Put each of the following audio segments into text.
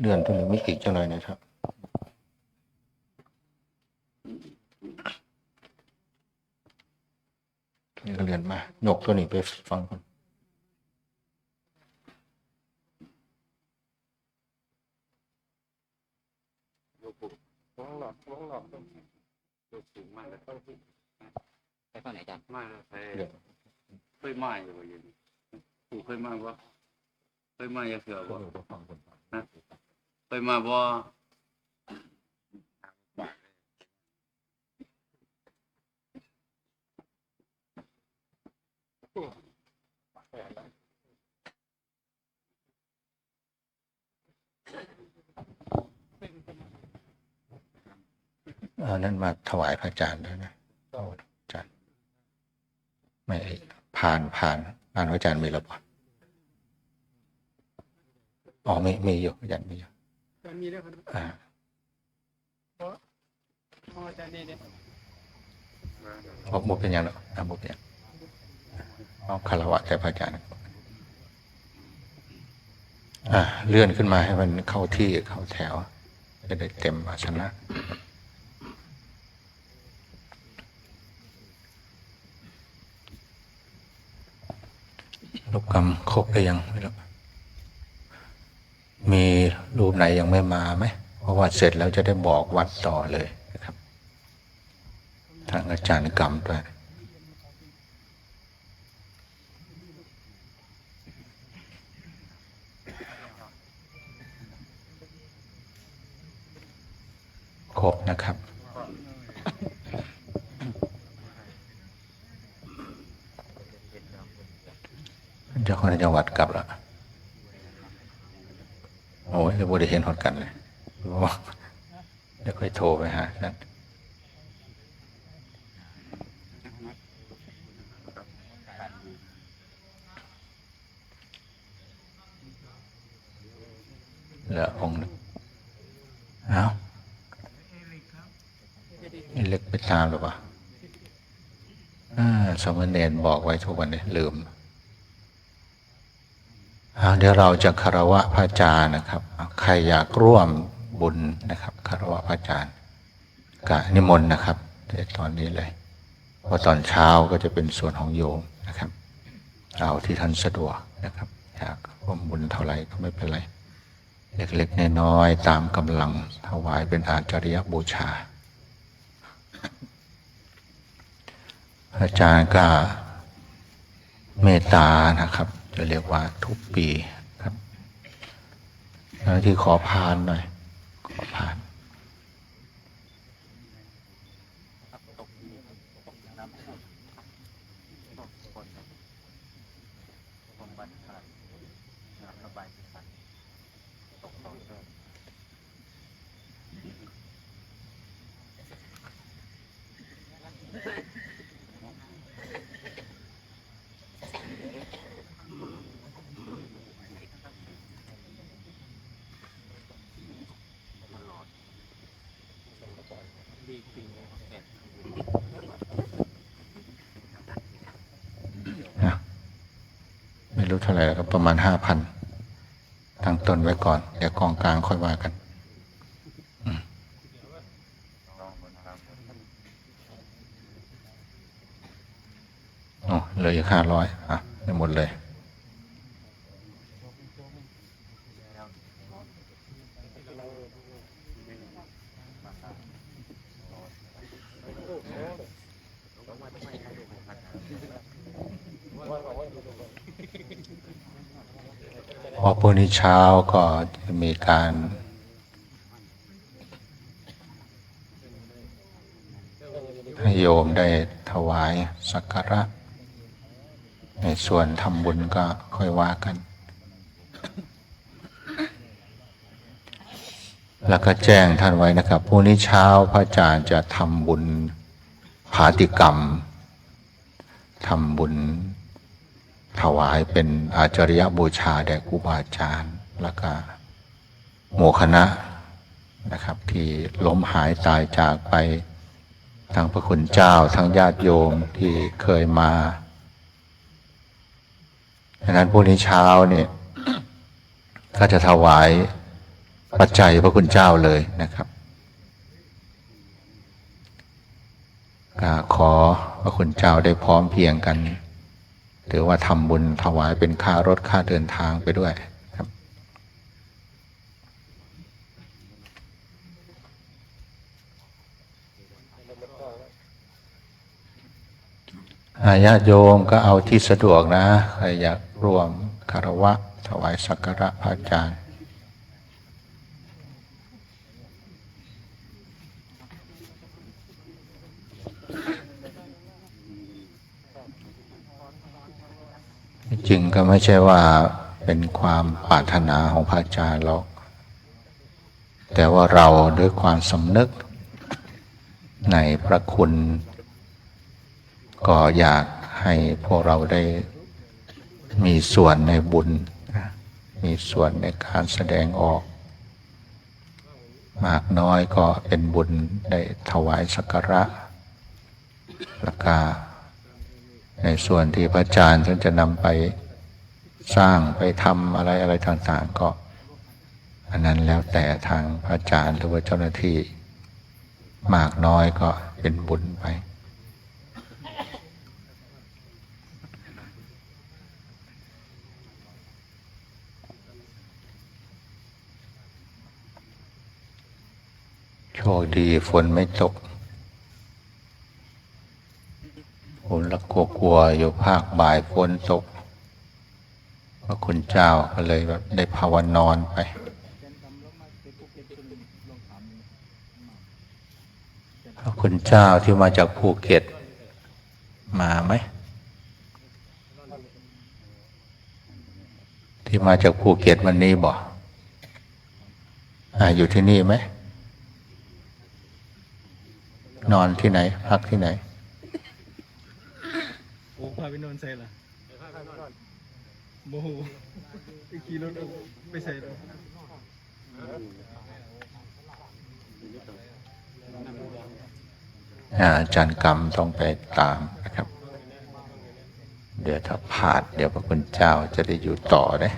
เดือนตัวนี้ไม่อีกจังเลยนะครับนี่ก็เรียนมาหยกตัวนี้ไปฟังก่อน วงหลอดวงหลอดต้องดูสูงมากเลยต้องที่ ไปฝั่งไหนอาจารย์ มากเลยไป เลื่อน เคยมาอยู่ว่าอยู่นี่ปู่เคยมาบ่เคย มาอย่าเสือบ่ตัวฟังคนเคยมาบ่เอานั่นมาถวายพระอาจารย์ด้วยนะอาจารย์ไม่ไอ้ผ่านผ่านผ่านพระอาจารย์มีแล้วปะ อ๋อมีมีอยู่อาจารย์มีอยู่มันมีด้วยครับอ่าอ๋ออาจารย์นี่เนี่ยบอกบุเป็นยังเนาะอ่าบุเป็นยังเอาคารวะแต่พระอาจารย์อ่าเลื่อนขึ้นมาให้มันเข้าที่เข้าแถว จะได้เต็มอาสนะรูปกรรมครบหรือยังไม่รู้ มีรูปไหนยังไม่มาไหม เพราะว่าเสร็จแล้วจะได้บอกวัดต่อเลยนะครับทางอาจารย์กรรมด้วยครบนะครับเจ้าของจังหวัดกลับแล้ว ยเดี๋ยวบ่ได้เห็นหอดกันเลยว่าเดี๋ยวค่อยโทรไปหาท่านลือองค์นึงเอาเล็กไปตามหรือเปล่าสมณเณรบอกไว้ทุกวันนี้ลืม เดี๋ยวเราจะคารวะพระอาจารย์นะครับ ใครอยากร่วมบุญนะครับคารวะพระอาจารย์กะนิมนต์นะครับในตอนนี้เลยเพราะตอนเช้าก็จะเป็นส่วนของโยมนะครับ เอาที่ท่านสะดวกนะครับ อยากร่วมบุญเท่าไหร่ก็ไม่เป็นไร เล็กๆน้อยๆตามกำลังถวายเป็นอาจริยบูชา อาจารย์ก็เมตตานะครับ จะเรียกว่าทุกปี บแล้วที่ขอพานหน่อย ขอพาน รู้เท่าไหร่แล้วก็ประมาณห้าพันตั้งต้นไว้ก่อน เดี๋ยวกองกลางค่อยว่ากันอ๋อเหลืออีกห้าร้อยอะได้หมดเลย พอพ รุ่งนี้เช้าก็จะมีการให้โยมได้ถวายสักการะ ในส่วนทำบุญก็ค่อยว่ากัน แล้วก็แจ้งท่านไว้นะครับพรุ่งนี้เช้าพระอาจารย์จะทำบุญผาติกรรมทำบุญ ถวายเป็นอาจาริยบูชาแด่ครูบาอาจารย์ แล้วก็หมู่คณะนะครับ ที่ล้มหายตายจากไปทั้งพระคุณเจ้าทั้งญาติโยมที่เคยมาดังนั้นพรุ่งนี้เช้าเนี่ยก็จะถวายปัจจัยพระคุณเจ้าเลยนะครับขอพระคุณเจ้าได้พร้อมเพียงกัน หรือว่าทำบุญถวายเป็นค่ารถค่าเดินทางไปด้วยครับ อาญาโยมก็เอาที่สะดวกนะ ใครอยากร่วมคารวะ ถวายสักการะพระอาจารย์ จริงก็ไม่ใช่ว่าเป็นความปรารถนาของพระอาจารย์หรอก แต่ว่าเราด้วยความสำนึก ในพระคุณ ก็อยากให้พวกเราได้มีส่วนในบุญ มีส่วนในการแสดงออก มากน้อยก็เป็นบุญได้ถวายสักการะแล้วก็ ในส่วนที่พระอาจารย์ท่านจะนำไปสร้างไปทำอะไรอะไรต่างๆ ก็อันนั้นแล้วแต่ทางพระอาจารย์หรือว่าเจ้าหน้าที่ มากน้อยก็เป็นบุญไปโชคดีฝนไม่ตก ฝนละกลัวกลัวๆอยู่ภาคบ่ายฝนตกพระคุณเจ้าก็เลยแบบได้ภาวนอนไป พระคุณเจ้าที่มาจากภูเก็ต มาไหม ที่มาจากภูเก็ตวันนี้บ่อ่าอยู่ที่นี่ไหม นอนที่ไหน พักที่ไหน ไปนอนใส่ละโมโหไปขี่รถเอาไปใส่ละอาอาจารย์กรรมต้องไปตามนะครับ เดี๋ยวถ้าพลาด เดี๋ยวพระคุณเจ้าจะได้อยู่ต่อเลย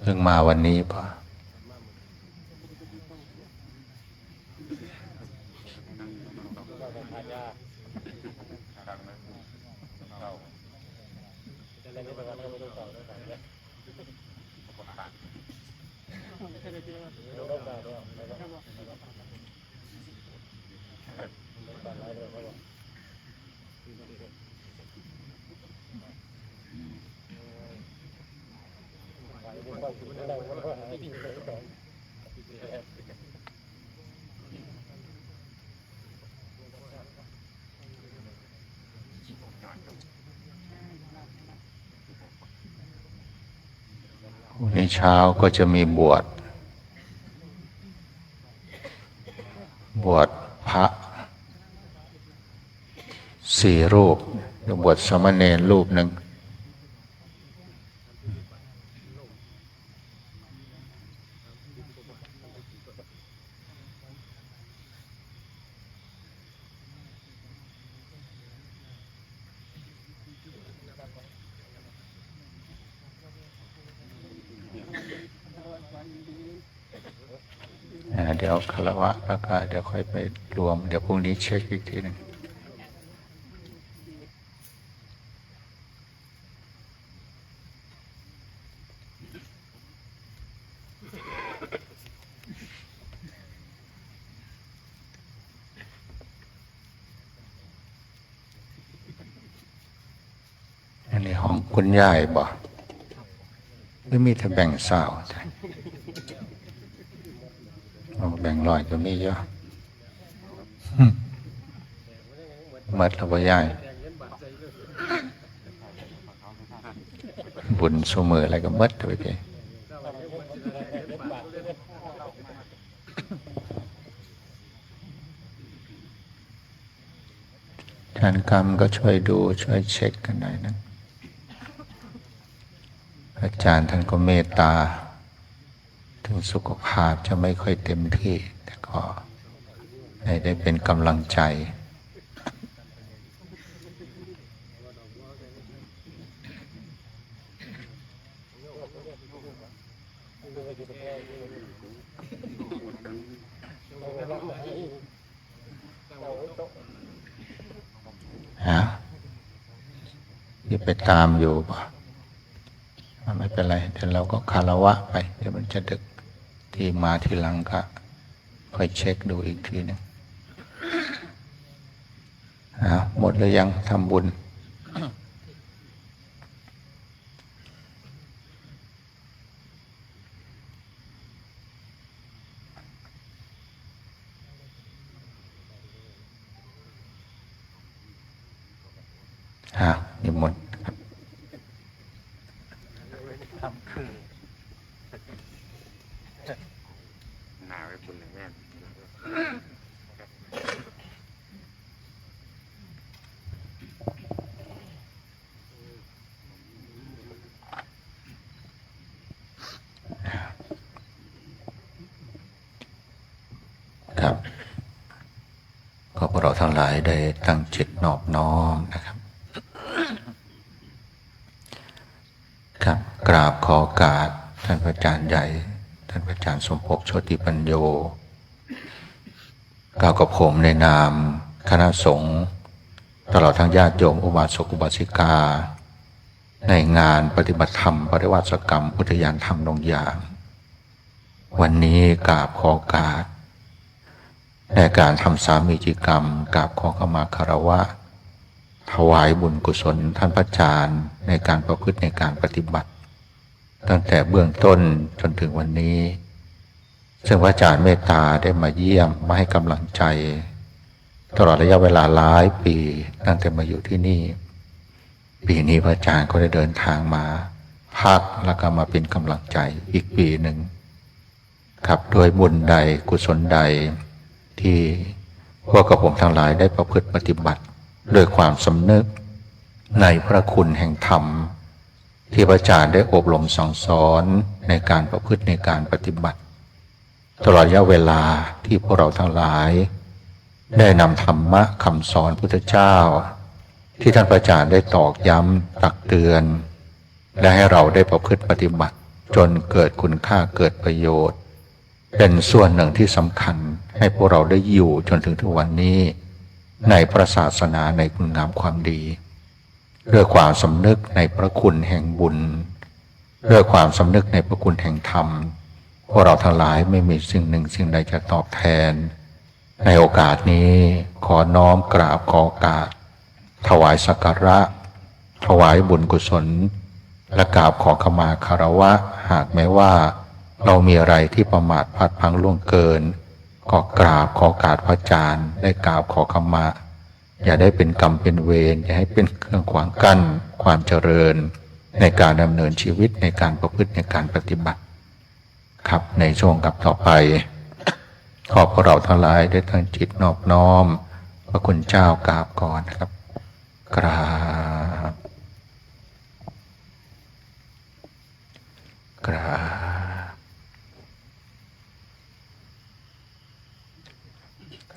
เพิ่งมาวันนี้ป่ะ ในเช้าก็จะมีบวช บวชพระสี่รูปบวชสามเณรรูปหนึ่ง อ่า เดี๋ยวคาระแล้วก็เดี๋ยวค่อยไปรวม เดี๋ยวพรุ่งนี้เช็คอีกทีหนึ่งอันนี้ของคุณยายบ่หรือมีแต่แบ่งสาวจ้ะ เอาแบ่ งร้อยก็มีเยอะหึหมัดแล้วบ่ยายบุญสมืออะไรก็หมัดไปทีทานกรรมก็ช่วยดูช่วยเช็คกันหน่อยนะอาจารย์ท่านก็เมตตาถึง สุขภาพจะไม่ค่อยเต็มที่ แต่ก็ให้ได้เป็นกำลังใจฮะที่ไปตามอยู่ปะอะไม่เป็นไรเดี๋ยวเราก็คารวะไป เดี๋ยวมันจะดึก ที่มาทีหลังก็ค่อยเช็คดูอีกทีหนึงอะหมดแล้วยังทำบุญ ฮะนิมนต์ครับ หนาไว้บุญแม่ครับก็พวกเราทั้งหลายได้ตั้งจิตนอบน้อมนะครับ ครับกราบขอกาสท่านพระอาจารย์ใหญ่านพระอาจารย์สมภพโชติปัญโยกล่าวกับผมในนามคณะสงฆ์ตลอดทั้งญาติโยมอุบาสกอุบาสิกา ในงานปฏิบัติธรรม ปริวัติกรรม อุทยานธรรมนงยาง วันนี้กราบขอกาสในการทำสามีจิกรรมกราบขอขมาคารวะ ถวายบุญกุศลท่านพระอาจารย์ในการประพฤติในการปฏิบัติ ตั้งแต่เบื้องต้นจนถึงวันนี้ ซึ่งพระอาจารย์เมตตาได้มาเยี่ยมมาให้กำลังใจ ตลอดระยะเวลาหลายปีตั้งแต่มาอยู่ที่นี่ ปีนี้พระอาจารย์ก็ได้เดินทางมา พักแล้วก็มาเป็นกำลังใจอีกปีหนึ่งครับด้วยบุญใดกุศลใดที่พวกกับผมทั้งหลายได้ประพฤติปฏิบัติ ด้วยความสำนึกในพระคุณแห่งธรรม ที่พระอาจารย์ได้อบรมสั่งสอนในการประพฤติในการปฏิบัติ ตลอดระยะเวลาที่พวกเราทั้งหลาย ได้นำธรรมะคำสอนพุทธเจ้า ที่ท่านพระอาจารย์ได้ตอกย้ำตักเตือน และให้เราได้ประพฤติปฏิบัติ จนเกิดคุณค่าเกิดประโยชน์ เป็นส่วนหนึ่งที่สำคัญให้พวกเราได้อยู่จนถึงทุกวันนี้ ในพระศาสนาในคุณงามความดี ด้วยความสำนึกในพระคุณแห่งบุญ ด้วยความสำนึกในพระคุณแห่งธรรม พวกเราทั้งหลายไม่มีสิ่งหนึ่งสิ่งใดจะตอบแทน ในโอกาสนี้ขอน้อมกราบขอโอกาส ถวายสักการะ ถวายบุญกุศล และกราบขอขมาคารวะ หากแม้ว่า เรามีอะไรที่ประมาทพลาดพังล่วงเกินก็กราบขอโอกาสพระอาจารย์ ได้กราบขอขมา อย่าได้เป็นกรรมเป็นเวรอย่าให้เป็นเครื่องขวางกั้นความเจริญ ในการดำเนินชีวิตในการประพฤติในการปฏิบัติ ครับในช่วงกับต่อไป ขอพวกเราทั้งหลายได้ตั้งจิตนอบน้อม พระคุณเจ้ากราบก่อนนะครับ กราบกราบ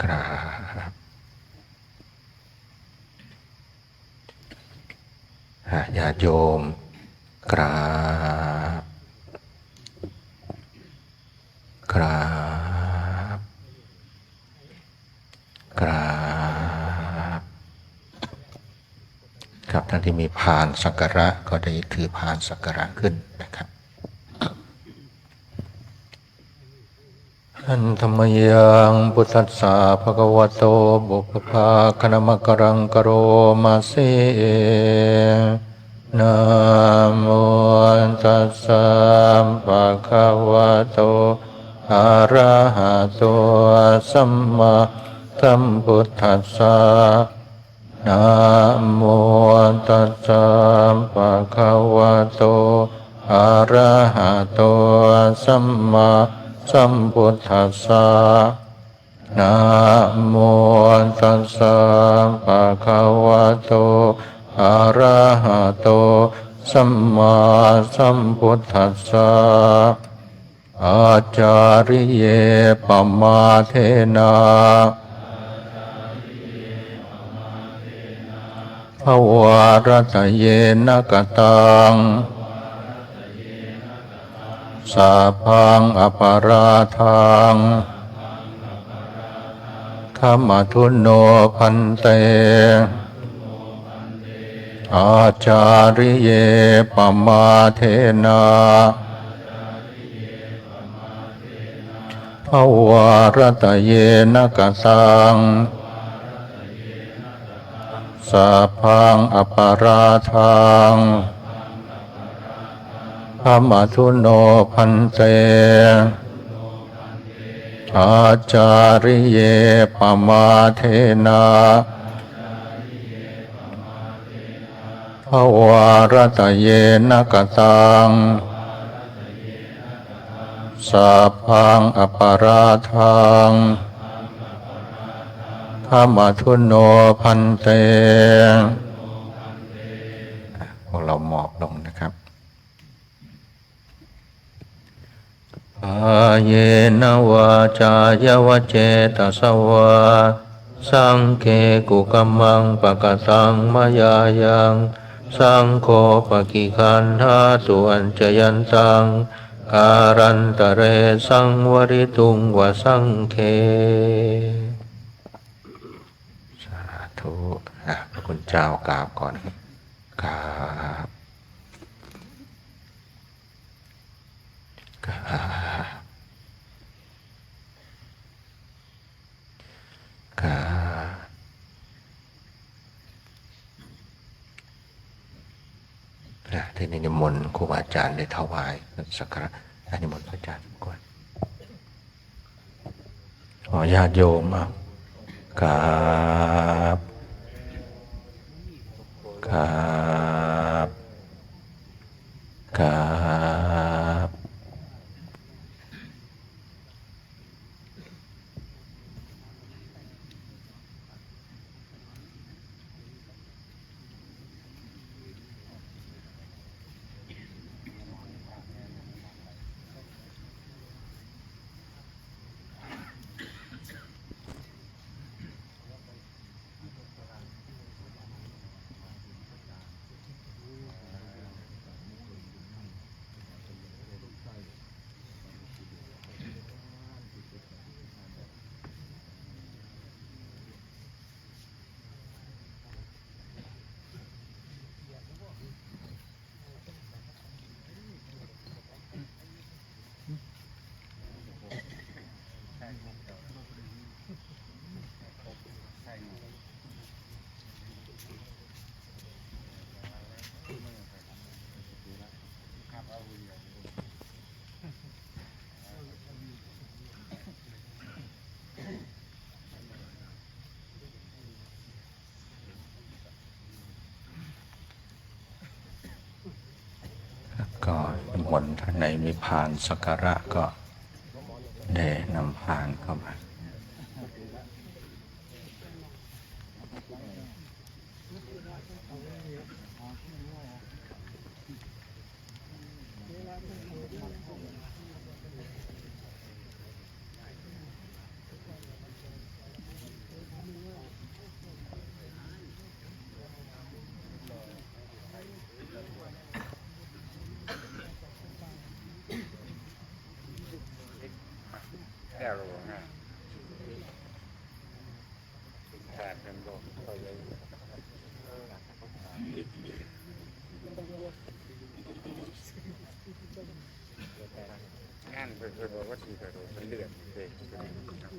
กราบอะ ญาติโยมกราบกราบกราบครับท่านที่มีพานสักการะก็ได้ถือพานสักการะขึ้นนะครับอันธรรมยังพุทธัสสะภะคะวะโตบุพพาคณมะกรังกโรมาเส นะโมตัสสะภะคะวะโตอะระหะโตสัมมาสัมพุทธัสสะนะโมตัสสะภะคะวะโตอะระหะโตสัมมาสัมพุทธัสสะนะโมตัสสะภะคะวะโต อะระหโต สัมมาสัมพุทธัสสะอาจาริเยปมาเทนะภวารตเยนกตัง สาพังอปาราทางธรรมทุนโนพันเต อาจาริเยปมาเทนาภาวารตเยนะกสังสาพังอปาราทังพระมาทุโนพันเตอาจาริเยปมาเทนา ภวารตเยนะกตังสาพังอปาราทังขมาทุนโนพันเตพวกเราหมอบลงนะครับอาเยนวาจายวเจตสวา สังเคกุกัมมังปะกตังมายายัง สังโฆปกิคันหาตุอัญจยันตังการันตะเรสังวริตุงวสังเค สาธุอะพระคุณเจ้ากราบก่อนกราบกราบกราบ นะที่นิมนต์ครูบาอาจารย์ได้ถวายสักการะอะนิมนต์พระอาจารย์ก่อนขอญาติโยมอะกราบกราบกราบก็นิ มนต์ท่านไหนมีพานสักการะก็ได้นำพานเข้ามา แก้วเราบอกนะแทนกันบอกเขาเลย งานเพื่อนๆบอกว่าสีกระโดดมันเลือดเด็กก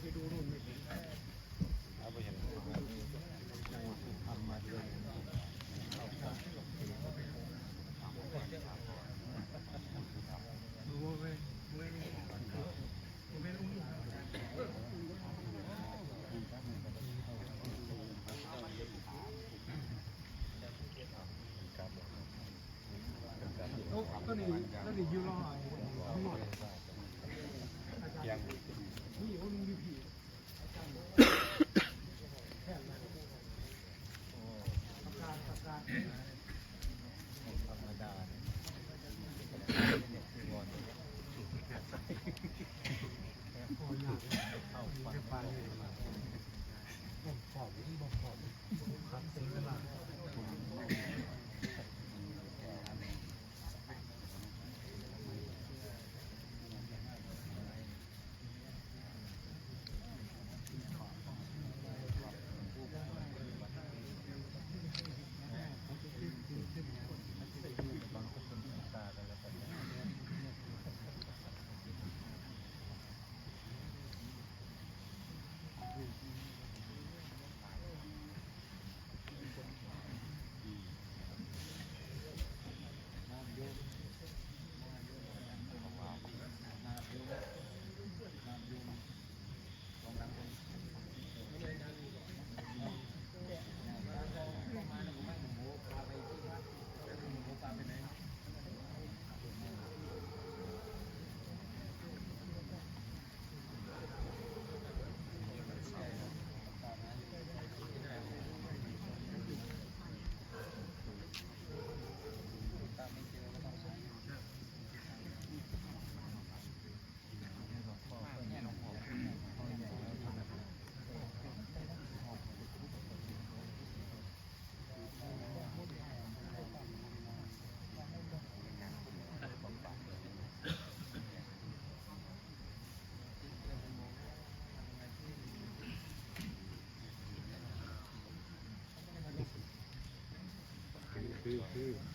เดี๋ยไปดูนู่นไม่เห็นดูว่าเว้ยเว้ยเว้ยอุ้มโอ้ก็นี่ก็นี่ยูรหายทั้งหมดยังนี่โอ้ลุงดีผีแค่นั้นประกาศประกาศโอ้ยยากเข้าไปไปเลย บอก ขอ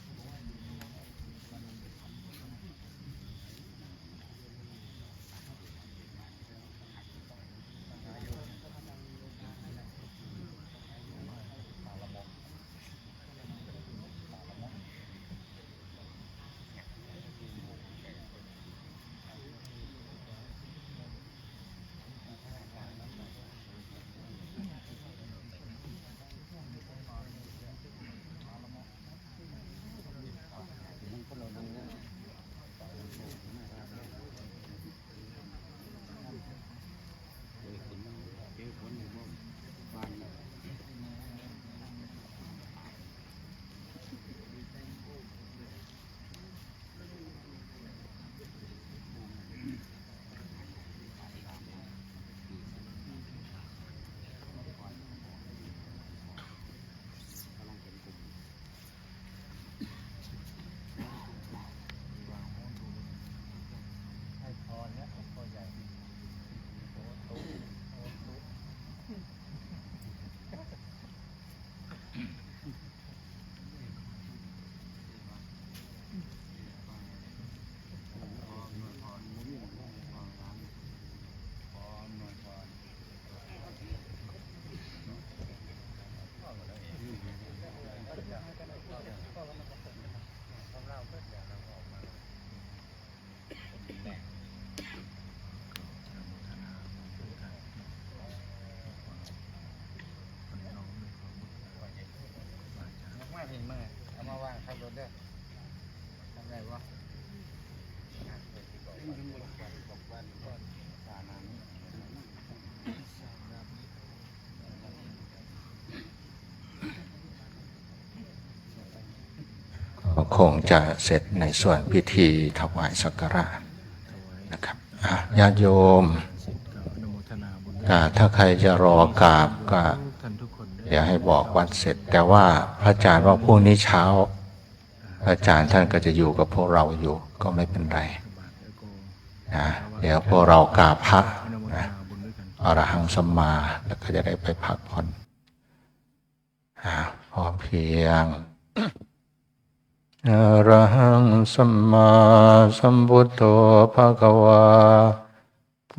นี่มือเอามาวางข้างรถเด้อทำไงวะก็คงจะเสร็จในส่วนพิธีถวายสักการะนะครับอะญาติโยมสิทธิ์ก็อนุโมทนาบุญอ่าถ้าใครจะรอกราบก็ท่านทุกคน เดี๋ยวให้บอกวันเสร็จ แต่ว่าพระอาจารย์ว่าพรุ่งนี้เช้า พระอาจารย์ท่านก็จะอยู่กับพวกเราอยู่ก็ไม่เป็นไรนะเดี๋ยวพวกเรากราบพระอนุโมทนะนาบุญด้วยกันอรหังสัมมาแล้วก็จะได้ไปพักผ่อนพร้อมเพียงอรหังสัมมาสัมพุทโธภะคะวา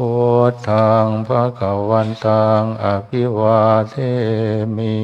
พุทธังพระกวันตังอภิวาเทมิ